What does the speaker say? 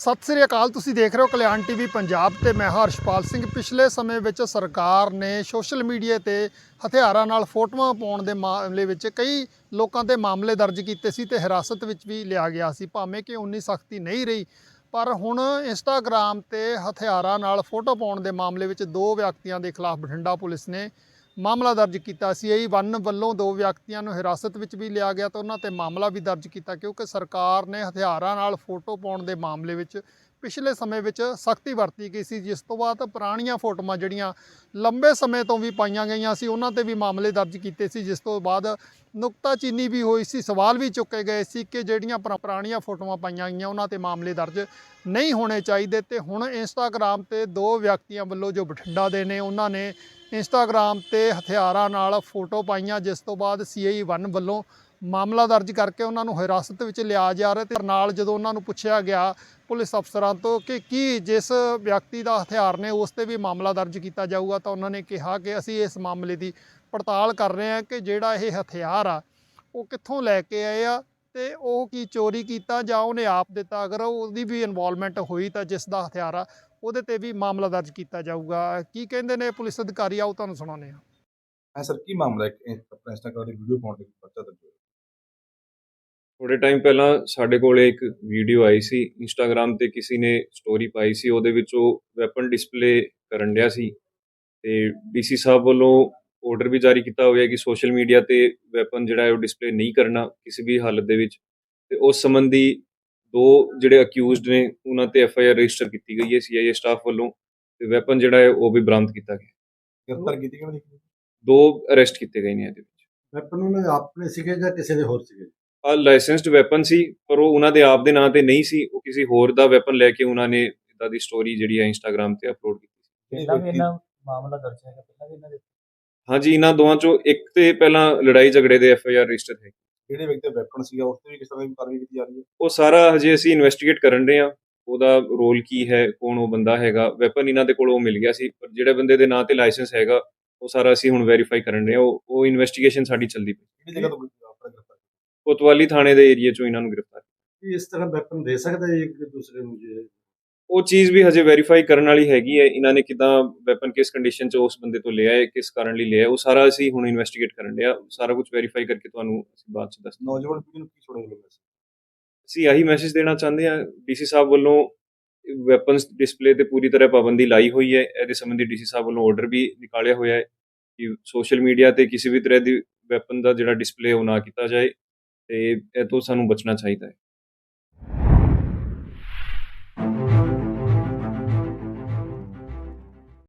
ਸਤਿ ਸ੍ਰੀ ਅਕਾਲ, ਤੁਸੀਂ ਦੇਖ ਰਹੇ ਹੋ ਕਲਿਆਣ ਟੀਵੀ ਪੰਜਾਬ ਤੇ ਮੈਂ ਹਰਸ਼ਪਾਲ ਸਿੰਘ। ਪਿਛਲੇ ਸਮੇਂ ਵਿੱਚ ਸਰਕਾਰ ਨੇ ਸੋਸ਼ਲ ਮੀਡੀਆ ਤੇ ਹਥਿਆਰਾਂ ਨਾਲ ਫੋਟੋਆਂ ਪਾਉਣ ਦੇ ਮਾਮਲੇ ਵਿੱਚ ਕਈ ਲੋਕਾਂ ਤੇ ਮਾਮਲੇ ਦਰਜ ਕੀਤੇ ਸੀ ਤੇ ਹਿਰਾਸਤ ਵਿੱਚ ਵੀ ਲਿਆ ਗਿਆ ਸੀ। ਭਾਵੇਂ ਕਿ ਉਨੀ ਸਖਤੀ ਨਹੀਂ ਰਹੀ, ਪਰ ਹੁਣ ਇੰਸਟਾਗ੍ਰam ਤੇ ਹਥਿਆਰਾਂ ਨਾਲ ਫੋਟੋ ਪਾਉਣ ਦੇ ਮਾਮਲੇ ਵਿੱਚ ਦੋ ਵਿਅਕਤੀਆਂ ਦੇ ਖਿਲਾਫ ਬਠਿੰਡਾ ਪੁਲਿਸ ਨੇ ਮਾਮਲਾ ਦਰਜ ਕੀਤਾ ਸੀ। ਇਹ ਵਨ ਵੱਲੋਂ ਦੋ ਵਿਅਕਤੀਆਂ ਨੂੰ ਹਿਰਾਸਤ ਵਿੱਚ ਵੀ ਲਿਆ ਗਿਆ ਤੇ ਉਹਨਾਂ ਤੇ ਮਾਮਲਾ ਵੀ ਦਰਜ ਕੀਤਾ ਕਿਉਂਕਿ ਸਰਕਾਰ ਨੇ ਹਥਿਆਰਾਂ ਨਾਲ ਫੋਟੋ ਪਾਉਣ ਦੇ ਮਾਮਲੇ ਵਿੱਚ ਪਿਛਲੇ ਸਮੇਂ ਵਿੱਚ ਸਖਤੀ ਵਰਤੀ ਗਈ ਸੀ, ਜਿਸ ਤੋਂ ਬਾਅਦ ਪੁਰਾਣੀਆਂ ਫੋਟੋਆਂ ਜਿਹੜੀਆਂ ਲੰਬੇ ਸਮੇਂ ਤੋਂ ਵੀ ਪਾਈਆਂ ਗਈਆਂ ਸੀ, ਉਹਨਾਂ ਤੇ ਵੀ ਮਾਮਲੇ ਦਰਜ ਕੀਤੇ ਸੀ, ਜਿਸ ਤੋਂ ਬਾਅਦ ਨੁਕਤਾਚੀਨੀ ਵੀ ਹੋਈ ਸੀ, ਸਵਾਲ ਵੀ ਚੁੱਕੇ ਗਏ ਸੀ ਕਿ ਜਿਹੜੀਆਂ ਪੁਰਾ- ਪੁਰਾਣੀਆਂ ਫੋਟੋਆਂ ਪਾਈਆਂ ਗਈਆਂ, ਉਹਨਾਂ ਤੇ ਮਾਮਲੇ ਦਰਜ ਨਹੀਂ ਹੋਣੇ ਚਾਹੀਦੇ। ਤੇ ਹੁਣ ਇੰਸਟਾਗ੍ਰam ਤੇ ਦੋ ਵਿਅਕਤੀਆਂ ਵੱਲੋਂ ਜੋ ਬਠਿੰਡਾ ਦੇ ਨੇ, ਉਹਨਾਂ ਨੇ ਇੰਸਟਾਗ੍ਰam ਤੇ ਹਥਿਆਰਾਂ ਨਾਲ ਫੋਟੋ ਪਾਈਆਂ, ਜਿਸ ਤੋਂ ਬਾਅਦ ਸੀਆਈ 1 ਵੱਲੋਂ ਮਾਮਲਾ ਦਰਜ ਕਰਕੇ ਉਹਨਾਂ ਨੂੰ ਹਿਰਾਸਤ ਵਿੱਚ ਲਿਆ ਜਾ ਰਿਹਾ ਤੇ ਨਾਲ ਜਦੋਂ ਉਹਨਾਂ ਨੂੰ ਪੁੱਛਿਆ ਗਿਆ ਪੁਲਿਸ ਅਫਸਰਾਂ ਤੋਂ ਕਿ ਕੀ ਜਿਸ ਵਿਅਕਤੀ ਦਾ ਹਥਿਆਰ ਨੇ ਉਸ ਤੇ ਵੀ ਮਾਮਲਾ ਦਰਜ ਕੀਤਾ ਜਾਊਗਾ ਤਾਂ ਉਹਨਾਂ ਨੇ ਕਿਹਾ ਕਿ ਅਸੀਂ ਇਸ ਮਾਮਲੇ ਦੀ ਪੜਤਾਲ ਕਰ ਰਹੇ ਹਾਂ ਕਿ ਜਿਹੜਾ ਇਹ ਹਥਿਆਰ ਆ ਉਹ ਕਿੱਥੋਂ ਲੈ ਕੇ ਆਏ ਆ ਤੇ ਉਹ ਕੀ ਚੋਰੀ ਕੀਤਾ ਜਾਂ ਉਹਨੇ ਆਪ ਦਿੱਤਾ ਅਗਰ ਉਹਦੀ ਵੀ ਇਨਵੋਲਵਮੈਂਟ ਹੋਈ ਤਾਂ ਜਿਸ ਦਾ ਹਥਿਆਰ ਆ ਉਹਦੇ ਤੇ ਵੀ ਮਾਮਲਾ ਦਰਜ ਕੀਤਾ ਜਾਊਗਾ ਕੀ ਕਹਿੰਦੇ ਨੇ ਪੁਲਿਸ ਅਧਿਕਾਰੀ ਆਓ ਤੁਹਾਨੂੰ ਸੁਣਾਉਂਦੇ ਆ ਹਾਂ ਸਰ ਕੀ ਮਾਮਲਾ ਹੈ ਇੰਸਟਾਗ੍ਰਾਮ ਦੀ ਵੀਡੀਓ ਪਾਉਣ ਦੇ ਪਰਚਾ ਦਰਜ ਹੋਇਆ ਥੋੜੇ ਟਾਈਮ ਪਹਿਲਾਂ ਸਾਡੇ ਕੋਲ ਇੱਕ ਵੀਡੀਓ ਆਈ ਸੀ ਇੰਸਟਾਗ੍ਰam ਤੇ ਕਿਸੇ ਨੇ ਸਟੋਰੀ ਪਾਈ ਸੀ ਉਹਦੇ ਵਿੱਚ ਉਹ ਵੈਪਨ ਡਿਸਪਲੇ ਕਰਨ ਡਿਆ ਸੀ ਤੇ ਡੀਸੀ ਸਾਹਿਬ ਵੱਲੋਂ ਆਰਡਰ ਵੀ ਜਾਰੀ ਕੀਤਾ ਹੋਇਆ ਕਿ ਸੋਸ਼ਲ ਮੀਡੀਆ ਤੇ ਵੈਪਨ ਜਿਹੜਾ ਹੈ ਉਹ ਡਿਸਪਲੇ ਨਹੀਂ ਕਰਨਾ ਕਿਸੇ ਵੀ ਹਾਲਤ ਦੇ ਵਿੱਚ ਤੇ ਉਸ ਸੰਬੰਧੀ ਦੋ ਜਿਹੜੇ ਅਕਿਊਜ਼ਡ ਨੇ ਉਹਨਾਂ ਤੇ ਐਫ ਆਈ ਆਰ ਰਜਿਸਟਰ ਕੀਤੀ ਗਈ ਹੈ ਸੀਆਈਏ ਸਟਾਫ ਵੱਲੋਂ ਤੇ ਵੈਪਨ ਜਿਹੜਾ ਹੈ ਉਹ ਵੀ ਬਰਾਮਦ ਕੀਤਾ ਗਿਆ। ਗ੍ਰਿਫਤਾਰ ਕੀਤੀ ਕੀਤੀ? ਦੋ ਅਰੈਸਟ ਕੀਤੇ ਗਏ ਨੇ ਇਹਦੇ ਵਿੱਚ। ਵੈਪਨ ਉਹਨਾਂ ਦੇ ਆਪਣੇ ਸੀਗੇ ਜਾਂ ਕਿਸੇ ਦੇ ਹੋਰ ਸੀਗੇ? ਲਾਇਸੈਂਸਡ ਵੈਪਨ ਸੀ ਪਰ ਉਹ ਉਹਨਾਂ ਦੇ ਆਪ ਦੇ ਨਾਂ ਤੇ ਨਹੀਂ ਸੀ ਉਹ ਕਿਸੇ ਹੋਰ ਦਾ ਵੈਪਨ ਲੈ ਕੇ ਉਹਨਾਂ ਨੇ ਇਦਾਂ ਦੀ ਸਟੋਰੀ ਜਿਹੜੀ ਹੈ ਇੰਸਟਾਗ੍ਰam ਤੇ ਅਪਲੋਡ ਕੀਤੀ ਸੀ। ਪਹਿਲਾਂ ਵੀ ਇਹਨਾਂ ਮਾਮਲਾ ਦਰਜ ਹੈਗਾ ਪਹਿਲਾਂ ਵੀ ਇਹਨਾਂ ਦੇ? ਹਾਂਜੀ ਇਹਨਾਂ ਦੋਵਾਂ ਚੋਂ ਇੱਕ ਤੇ ਪਹਿਲਾਂ ਲੜਾਈ ਝਗੜੇ ਦੇ ਐਫ ਆਈ ਆਰ ਰਜਿਸਟਰ ਹੈ ਜਿਹੜੇ ਵਿਅਕਤੀ ਦਾ ਵੈਪਨ ਸੀਗਾ ਉਸ ਤੇ ਵੀ ਕਿਸ ਤਰ੍ਹਾਂ ਦੀ ਕਾਰਵਾਈ ਕੀਤੀ ਜਾ ਰਹੀ ਹੈ? ਉਹ ਸਾਰਾ ਹਜੇ ਅਸੀਂ ਇਨਵੈਸਟੀਗੇਟ ਕਰਨ ਰਹੇ ਹਾਂ ਉਹਦਾ ਰੋਲ ਕੀ ਹੈ ਕੌਣ ਉਹ ਬੰਦਾ ਹੈਗਾ ਵੈਪਨ ਇਹਨਾਂ ਦੇ ਕੋਲ ਉਹ ਮਿਲ ਗਿਆ ਸੀ ਪਰ ਜਿਹੜੇ ਬੰਦੇ ਦੇ ਨਾਂ ਤੇ ਲਾਇਸੈਂਸ ਹੈਗਾ ਉਹ ਸਾਰਾ ਅਸੀਂ ਹੁਣ ਵੈਰੀਫਾਈ ਕਰਨ ਰਹੇ ਹਾਂ ਉਹ ਉਹ ਇਨਵੈਸਟੀਗੇਸ਼ਨ ਸਾਡੀ ਚੱਲਦੀ ਪਈ। ਕਿਹੜੀ ਜਗ੍ਹਾ ਤੋਂ ਕੋਤਵਾਲੀ ਥਾਣੇ ਦੇ ਏਰੀਆ ਚੋਂ ਇਹਨਾਂ ਨੂੰ ਗ੍ਰਿਫਤਾਰ ਕੀ ਇਸ ਤਰ੍ਹਾਂ ਵੈਪਨ ਦੇ ਸਕਦਾ ਹੈ ਇੱਕ ਦੂਸਰੇ ਨੂੰ ਜੇ ਉਹ ਚੀਜ਼ ਵੀ ਹਜੇ ਵੈਰੀਫਾਈ ਕਰਨ ਵਾਲੀ ਹੈਗੀ ਹੈ। ਇਹਨਾਂ ਨੇ ਕਿਦਾਂ ਵੈਪਨ ਕਿਸ ਕੰਡੀਸ਼ਨ 'ਚ ਉਸ ਬੰਦੇ ਤੋਂ ਲਿਆ ਹੈ ਕਿਸ ਕਾਰਨ ਲਈ ਲਿਆ ਹੈ ਉਹ ਸਾਰਾ ਅਸੀਂ ਹੁਣ ਇਨਵੈਸਟੀਗੇਟ ਕਰਨ ਡਿਆ। ਸਾਰਾ ਕੁਝ ਵੈਰੀਫਾਈ ਕਰਕੇ ਤੁਹਾਨੂੰ ਅਸੀਂ ਬਾਅਦ 'ਚ ਦੱਸ ਨੌਜਵਾਨ ਪੀੜ੍ਹੀ ਨੂੰ ਕੀ ਛੋੜੇਗਾ ਲੋਕ ਅਸੀਂ ਆਹੀ ਮੈਸੇਜ ਦੇਣਾ ਚਾਹੁੰਦੇ ਹਾਂ। ਡੀਸੀ ਸਾਹਿਬ ਵੱਲੋਂ ਵੈਪਨਸ ਡਿਸਪਲੇ ਤੇ ਪੂਰੀ ਤਰ੍ਹਾਂ ਪਾਬੰਦੀ ਲਾਈ ਹੋਈ ਹੈ। ਇਹਦੇ ਸੰਬੰਧੀ ਡੀਸੀ ਸਾਹਿਬ ਵੱਲੋਂ ਆਰਡਰ ਵੀ ਨਿਕਾਲਿਆ ਹੋਇਆ ਹੈ ਕਿ ਸੋਸ਼ਲ ਮੀਡੀਆ ਤੇ ਕਿਸੇ ਵੀ ਤਰ੍ਹਾਂ ਦੀ ਵੈਪਨ ਦਾ ਜਿਹੜਾ ਡਿਸਪਲੇ ਉਹ ਨਾ ਕੀਤਾ ਜਾਏ। ਤੇ ਇਹ ਤੋਂ ਸਾਨੂੰ ਬਚਣਾ ਚਾਹੀਦਾ ਹੈ।